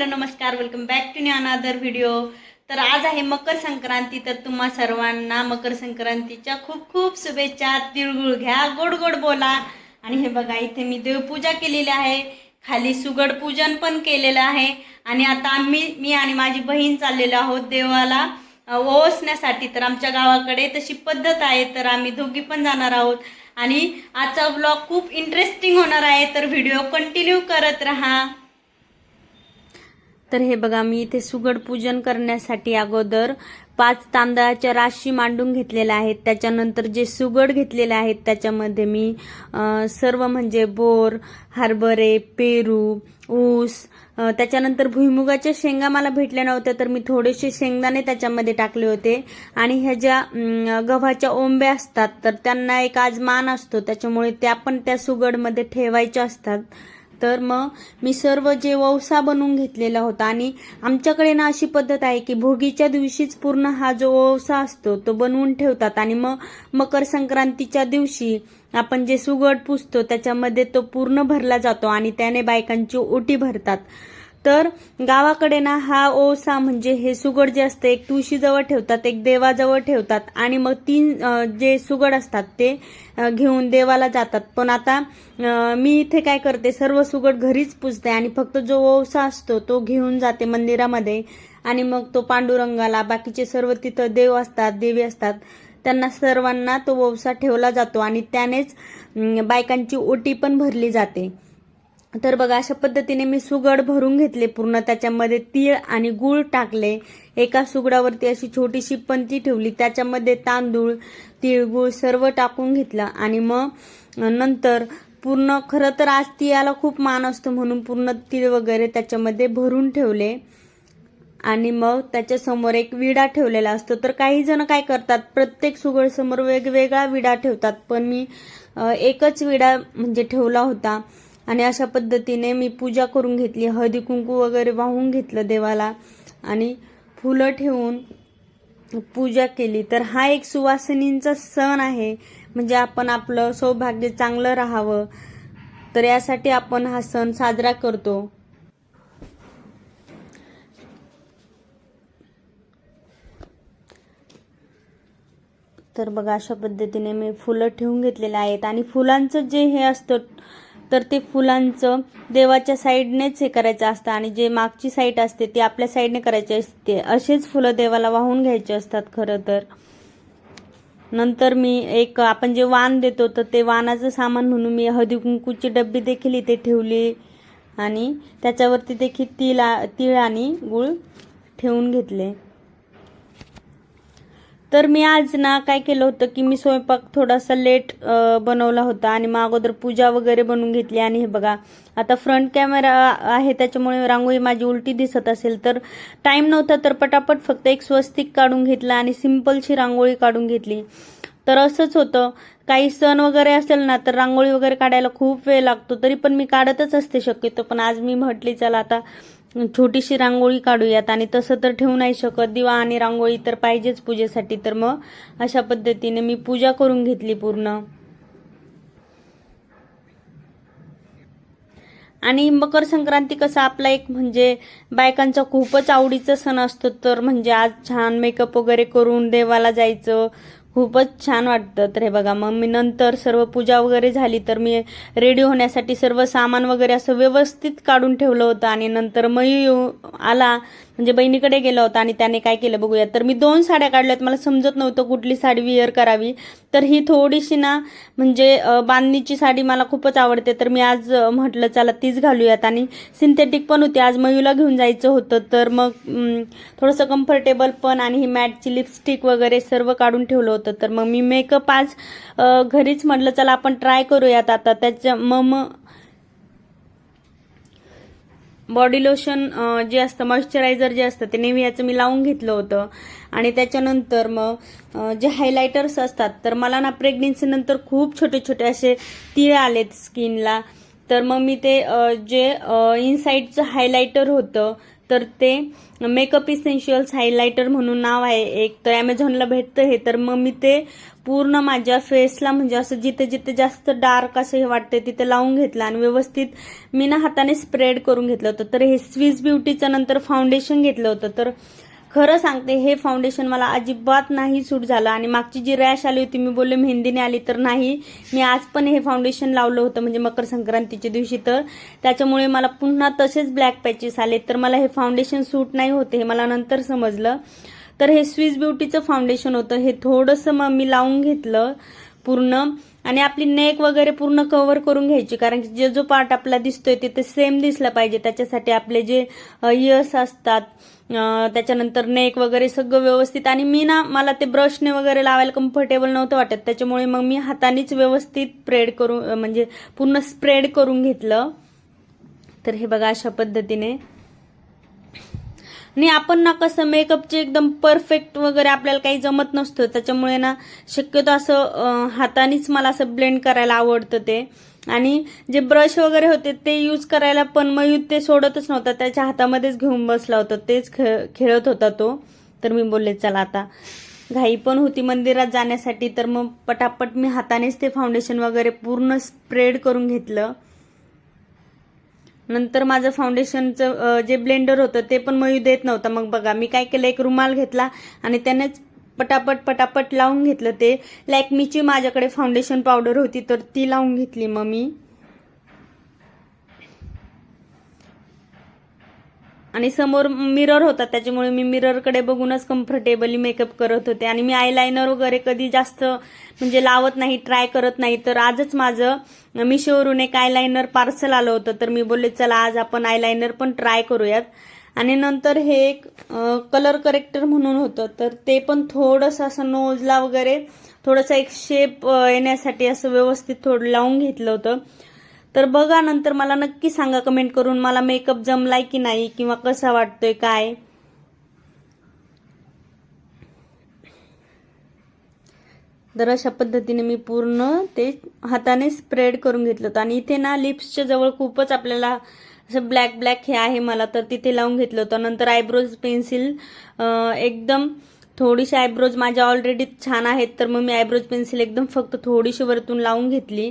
Hello नमस्कार. Welcome back to new another video तर आज आहे मकर संक्रांती. तर तुम्हा सर्वांना मकर संक्रांतीच्या खूप खूप शुभेच्छा. तिळगुळ घ्या गोड गोड बोला. आणि हे बघा इथे मी देवपूजा केलेली आहे. खाली सुगड पूजन पण केलेलं आहे. आणि आता आम्ही मी आणि माझी बहीण चाललेलो आहोत देवाला ओसण्यासाठी. तर आमच्या गावाकडे तशी पद्धत आहे. तर आम्ही दोघी पण जाणार आहोत. आणि आजचा ब्लॉग खूप इंटरेस्टिंग होणार आहे. तर व्हिडिओ कंटिन्यू करत राहा. तर हे बघा मी इथे सुगड पूजन करण्यासाठी अगोदर पाच तांदळाच्या राशी मांडून घेतलेल्या आहेत. त्याच्यानंतर जे सुगड घेतलेले आहेत त्याच्यामध्ये मी सर्व म्हणजे बोर हरभरे पेरू ऊस त्याच्यानंतर भुईमुगाच्या शेंगा मला भेटल्या नव्हत्या तर मी थोडेसे शेंगदाणे त्याच्यामध्ये टाकले होते. आणि ह्या ज्या गव्हाच्या ओंब्या असतात तर त्यांना एक आज मान असतो त्याच्यामुळे त्या पण त्या सुगडमध्ये ठेवायच्या असतात. तर मग मी सर्व जे ववसा बनवून घेतलेला होता आणि आमच्याकडे ना अशी पद्धत आहे की भोगीच्या दिवशीच पूर्ण हा जो ववसा असतो तो बनवून ठेवतात आणि मग मकर संक्रांतीच्या दिवशी आपण जे सुगड पुसतो त्याच्यामध्ये तो पूर्ण भरला जातो आणि त्याने बायकांची ओटी भरतात. तर गावाकडे ना हा ओसा म्हणजे हे सुगड जे असते एक तुळशीजवळ ठेवतात एक देवाजवळ ठेवतात आणि मग तीन जे सुगड असतात ते घेऊन देवाला जातात. पण आता मी इथे काय करते सर्व सुगड घरीच पुजते आणि फक्त जो ओसा असतो तो घेऊन जाते मंदिरामध्ये आणि मग तो पांडुरंगाला बाकीचे सर्व तिथं देव असतात देवी असतात त्यांना सर्वांना तो ओसा ठेवला जातो आणि त्यानेच बायकांची ओटी पण भरली जाते. तर बघा अशा पद्धतीने मी सुगड भरून घेतले पूर्ण. त्याच्यामध्ये तीळ आणि गूळ टाकले. एका सुगडावरती अशी छोटीशी पंती ठेवली. त्याच्यामध्ये तांदूळ तिळगुळ सर्व टाकून घेतलं. आणि मग नंतर पूर्ण खरं तर आज तिळाला खूप मान असतो म्हणून पूर्ण तीळ वगैरे त्याच्यामध्ये भरून ठेवले. आणि मग त्याच्यासमोर एक विडा ठेवलेला असतो. तर काही जण काय करतात प्रत्येक सुगड समोर वेगवेगळा विडा ठेवतात. पण मी एकच विडा म्हणजे ठेवला होता. आणि अशा पद्धतीने मी पूजा करून घेतली. हळदी कुंकू वगैरे वाहून घेतलं देवाला. आणि फुलं ठेवून पूजा केली. तर हा एक सुवासिनींचा सण आहे. म्हणजे आपण आपलं सौभाग्य चांगलं राहावं. तर यासाठी आपण हा सण साजरा करतो. तर बघा अशा पद्धतीने मी फुलं ठेवून घेतलेले आहेत. आणि फुलांचं जे हे असतं तर ते फुलांचं देवाच्या साईडनेच हे करायचं असतं. आणि जे मागची साईड असते ती आपल्या साईडने करायची असते. असेच फुलं देवाला वाहून घ्यायचे असतात खरं तर. नंतर मी एक आपण जे वाण देतो तर ते वाणाचं सामान म्हणून मी हळदी कुंकूची डब्बी देखील इथे ठेवली. आणि त्याच्यावरती देखील तिळ तीळ आणि गुळ ठेवून घेतले. तर मी आज ना काय केलं होतं की मी स्वयंपाक थोडासा लेट बनवला होता आणि मग अगोदर पूजा वगैरे बनवून घेतली. आणि हे बघा आता फ्रंट कॅमेरा आहे त्याच्यामुळे रांगोळी माझी उलटी दिसत असेल. तर टाईम नव्हता तर पटापट फक्त एक स्वस्तिक काढून घेतला आणि सिम्पलशी रांगोळी काढून घेतली. तर असंच होतं. काही सण वगैरे असेल ना तर रांगोळी वगैरे काढायला खूप वेळ लागतो. तरी पण मी काढतच असते शक्यतो. पण आज मी म्हटली चला आता छोटीशी रांगोळी काढूयात आणि तसं तर ठेवू नाही शकत. दिवा आणि रांगोळी तर पाहिजेच पूजेसाठी. तर मग अशा पद्धतीने मी पूजा करून घेतली पूर्ण. आणि मकर संक्रांती कसं आपला एक म्हणजे बायकांचा खूपच आवडीचा सण असतो. तर म्हणजे आज छान मेकअप वगैरे करून देवाला जायचं. खूपच छान वाटतं. तर हे बघा मग मी नंतर सर्व पूजा वगैरे झाली तर मी रेडी होण्यासाठी सर्व सामान वगैरे असं व्यवस्थित काढून ठेवलं होतं आणि नंतर मयू आला म्हणजे बहिणीकडे गेला होता आणि त्याने काय केलं बघूया. तर मी दोन साड्या काढल्यात मला समजत नव्हतं कुठली साडी विअर करावी. तर ही थोडीशी ना म्हणजे बांधणीची साडी मला खूपच आवडते. तर मी आज म्हटलं चला तीच घालूयात. आणि सिंथेटिक पण होती. आज मयूला घेऊन जायचं होतं. तर मग थोडंसं कम्फर्टेबल पण आणि ही मॅटची लिपस्टिक वगैरे सर्व काढून ठेवलं होतं. तर मग मी मेकअप आज घरीच म्हटलं चला आपण ट्राय करूयात आता. त्याच्या मग बॉडी लोशन जे असतं मॉइश्चरायझर जे असतं ते नेव्हियाचं मी लावून घेतलं होतं. आणि त्याच्यानंतर मग जे हायलायटर्स असतात तर मला ना प्रेग्नेन्सीनंतर खूप छोटे छोटे असे तिळे आलेत स्किनला तर मग मी ते जे इनसाईडचं हायलायटर होतं तर ते मेकअप इसेन्शियल्स हायलायटर म्हणून नाव आहे एक. तर ॲमेझॉनला भेटतं हे. तर मग मी ते पूर्ण माझ्या फेसला म्हणजे असं जिथे जिथे जास्त डार्क असं हे वाटते तिथे लावून घेतलं आणि व्यवस्थित मी ना हाताने स्प्रेड करून घेतलं होतं. तर हे स्विस ब्युटीचं नंतर फाउंडेशन घेतलं होतं. तर खरं सांगते हे फाउंडेशन मला अजिबात नाही सूट झालं. आणि मागची जी रॅश आली होती मी बोलले मेहंदीने आली तर नाही. मी आज पण हे फाउंडेशन लावलं होतं म्हणजे मकर संक्रांतीच्या दिवशी तर. त्याच्यामुळे मला पुन्हा तसेच ब्लॅक पॅचेस आले. तर मला हे फाउंडेशन सूट नाही होते हे मला नंतर समजलं. तर हे स्विस ब्युटीचं फाउंडेशन होतं. हे थोडंसं मग मी लावून घेतलं पूर्ण. आणि आपली नेक वगैरे पूर्ण कव्हर करून घ्यायची कारण की जे जो पार्ट आपला दिसतोय ते सेम दिसला पाहिजे. त्याच्यासाठी आपले जे इयर्स असतात त्याच्यानंतर नेक वगैरे सगळं व्यवस्थित. आणि मी ना मला ते ब्रशने वगैरे लावायला कम्फर्टेबल नव्हतं वाटत. त्याच्यामुळे मग मी हातानेच व्यवस्थित स्प्रेड करून म्हणजे पूर्ण स्प्रेड करून घेतलं. तर हे बघा अशा पद्धतीने. आणि आपण ना कसं मेकअपचे एकदम परफेक्ट वगैरे आपल्याला काही जमत नसतं. त्याच्यामुळे ना शक्यतो असं हातानेच मला असं ब्लेंड करायला आवडतं ते. आणि जे ब्रश वगैरे होते ते यूज करायला पण मयूर ते सोडतच नव्हता. त्याच्या हातामध्येच घेऊन बसला होता. तेच खेळ खेळत होता तो. तर मी बोलले चला आता. घाई पण होती मंदिरात जाण्यासाठी. तर मग पटापट मी हातानेच ते फाउंडेशन वगैरे पूर्ण स्प्रेड करून घेतलं. नंतर माझं फाउंडेशनचं जे ब्लेंडर होतं ते पण मयू देत नव्हतं. मग बघा मी काय केलं एक रुमाल घेतला आणि त्यानेच पटापट पटापट लावून घेतलं ते. लॅकमीची माझ्याकडे फाउंडेशन पावडर होती तर ती लावून घेतली मग मी. आणि समोर मिरर होता त्याच्यामुळे मी मिररकडे बघूनच कम्फर्टेबली मेकअप करत होते. आणि मी आयलायनर वगैरे कधी जास्त म्हणजे लावत नाही ट्राय करत नाही. तर आजच माझं मिशोवरून एक आयलायनर पार्सल आलं होतं. तर मी बोलले चला आज आपण आयलायनर पण ट्राय करूयात. आणि नंतर हे एक कलर करेक्टर म्हणून होतं. तर ते पण थोडंसं असं नोजला वगैरे थोडंसं एक शेप येण्यासाठी असं व्यवस्थित थोडं लावून घेतलं होतं. तर बघा नंतर मला नक्की सांगा कमेंट करून. मला मेकअप जमलाय की नाही किंवा कसा वाटतोय काय? तर अशा पद्धतीने मी पूर्ण ते हाताने स्प्रेड करून घेतलं. होतं आणि इथे ना लिप्सच्या जवळ खूपच आपल्याला असं ब्लॅक ब्लॅक हे आहे मला तर तिथे लावून घेतलं होतं. नंतर आयब्रोज पेन्सिल एकदम थोडीशी आयब्रोज माझ्या ऑलरेडी छान आहेत तर मग मी आयब्रोज पेन्सिल एकदम फक्त थोडीशी वरतून लावून घेतली.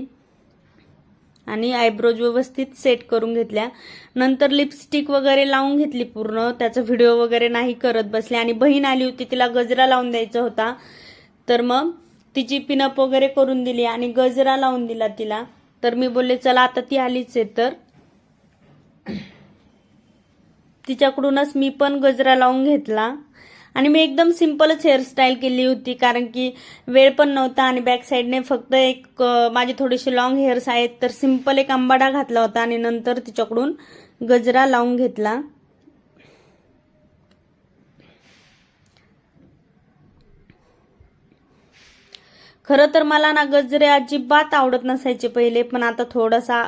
आणि आयब्रोज व्यवस्थित सेट करून घेतल्या. नंतर लिपस्टिक वगैरे लावून घेतली पूर्ण. त्याचा व्हिडिओ वगैरे नाही करत बसले. आणि बहीण आली होती तिला गजरा लावून द्यायचा होता. तर मग तिची पिनअप वगैरे करून दिली आणि गजरा लावून दिला तिला. तर मी बोलले चला आता ती आलीच आहे. तर तिच्याकडूनच मी पण गजरा लावून घेतला. आणि मी एकदम सिम्पलच हेअरस्टाईल केली होती कारण की वेळ पण नव्हता आणि बॅक साईडने फक्त एक माझे थोडेसे लॉंग हेअर्स आहेत तर सिंपल एक आंबाडा घातला होता आणि नंतर तिच्याकडून गजरा लावून घेतला. खरं तर मला ना गजरे अजिबात आवडत नसायचे पहिले पण आता थोडासा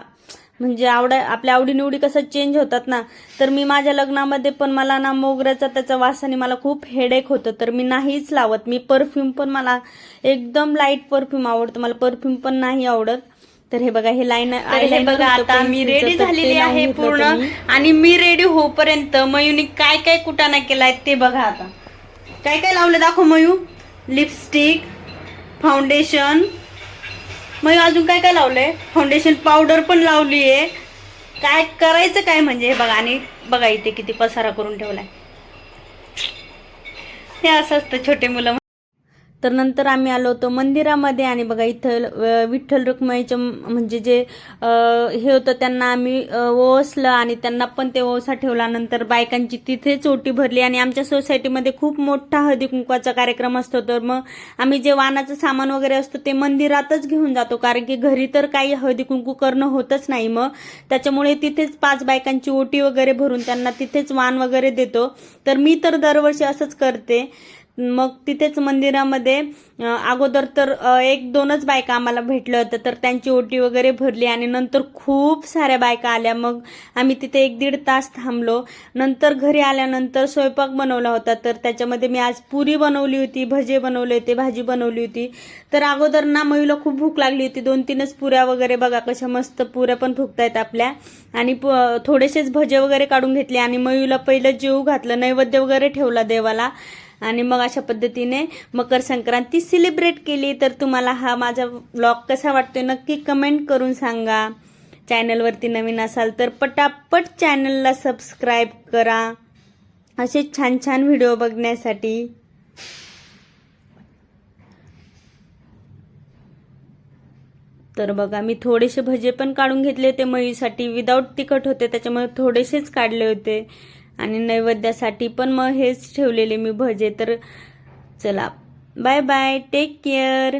म्हणजे आवड आपल्या आवडीनिवडी कसं चेंज होतात ना तर मी माझ्या लग्नामध्ये पण मला ना मोगऱ्याचा त्याचा वासाने मला खूप हेडेक होतं. तर मी नाहीच लावत. मी परफ्यूम पण मला एकदम लाइट परफ्यूम आवडतं. मला परफ्यूम पण नाही आवडत. तर हे बघा हे लाईन हे बघा आता मी रेडी झालेली आहे पूर्ण. आणि मी रेडी होईपर्यंत मयूनी काय काय कुटाणा केलाय ते बघा आता. काय काय लावलं दाखव मयू? लिपस्टिक फाउंडेशन मग अजून काय काय लावलंय? फाउंडेशन पावडर पण लावली आहे काय करायचं काय म्हणजे? हे बघा आणि बघा इथे किती पसारा करून ठेवलाय. हे असं असतं छोटे मुलं. तर नंतर आम्ही आलो होतो मंदिरामध्ये आणि बघा इथं विठ्ठल रुक्माईचं म्हणजे जे हे होतं त्यांना आम्ही ओसलं आणि त्यांना पण ते ओसा ठेवला. नंतर बायकांची तिथेच ओटी भरली आणि आमच्या सोसायटीमध्ये खूप मोठा हळदी कुंकवाचा कार्यक्रम असतो. तर मग आम्ही जे वाणाचं सामान वगैरे असतो ते मंदिरातच घेऊन जातो. कारण की घरी तर काही हळदी कुंकू करणं होतच नाही मग. त्याच्यामुळे तिथेच पाच बायकांची ओटी वगैरे भरून त्यांना तिथेच वाण वगैरे देतो. तर मी तर दरवर्षी असंच करते. मग तिथेच मंदिरामध्ये अगोदर तर एक दोनच बायका आम्हाला भेटलं होतं तर त्यांची ओटी वगैरे भरली आणि नंतर खूप साऱ्या बायका आल्या. मग आम्ही तिथे एक दीड तास थांबलो. नंतर घरी आल्यानंतर स्वयंपाक बनवला होता तर त्याच्यामध्ये मी आज पुरी बनवली होती भजे बनवले होते भाजी बनवली होती. तर अगोदर ना मयूला खूप भूक लागली होती. दोन तीनच पुऱ्या वगैरे बघा कशा मस्त पुऱ्या पण फुगतायत आपल्या. आणि प- थोडेसेच भजे वगैरे काढून घेतले आणि मयूला पहिलं जेऊ घातलं नैवेद्य वगैरे ठेवला देवाला. आणि मग अशा पद्धतीने मकर संक्रांती सेलिब्रेट केली. तर तुम्हाला हा माझा व्लॉग कसा वाटतोय नक्की कमेंट करून सांगा. चॅनलवरती नवीन असाल तर पटापट चॅनलला सबस्क्राईब करा. असे छान छान व्हिडिओ बघण्यासाठी. तर बघा मी थोडेसे भजे पण काढून घेतले होते मयूसाठी विदाऊट तिखट होते त्याच्यामुळे थोडेसेच काढले होते. आणि नैवेद्यासाठी पण मग हेच ठेवलेले मी भजे. तर चला बाय बाय टेक केअर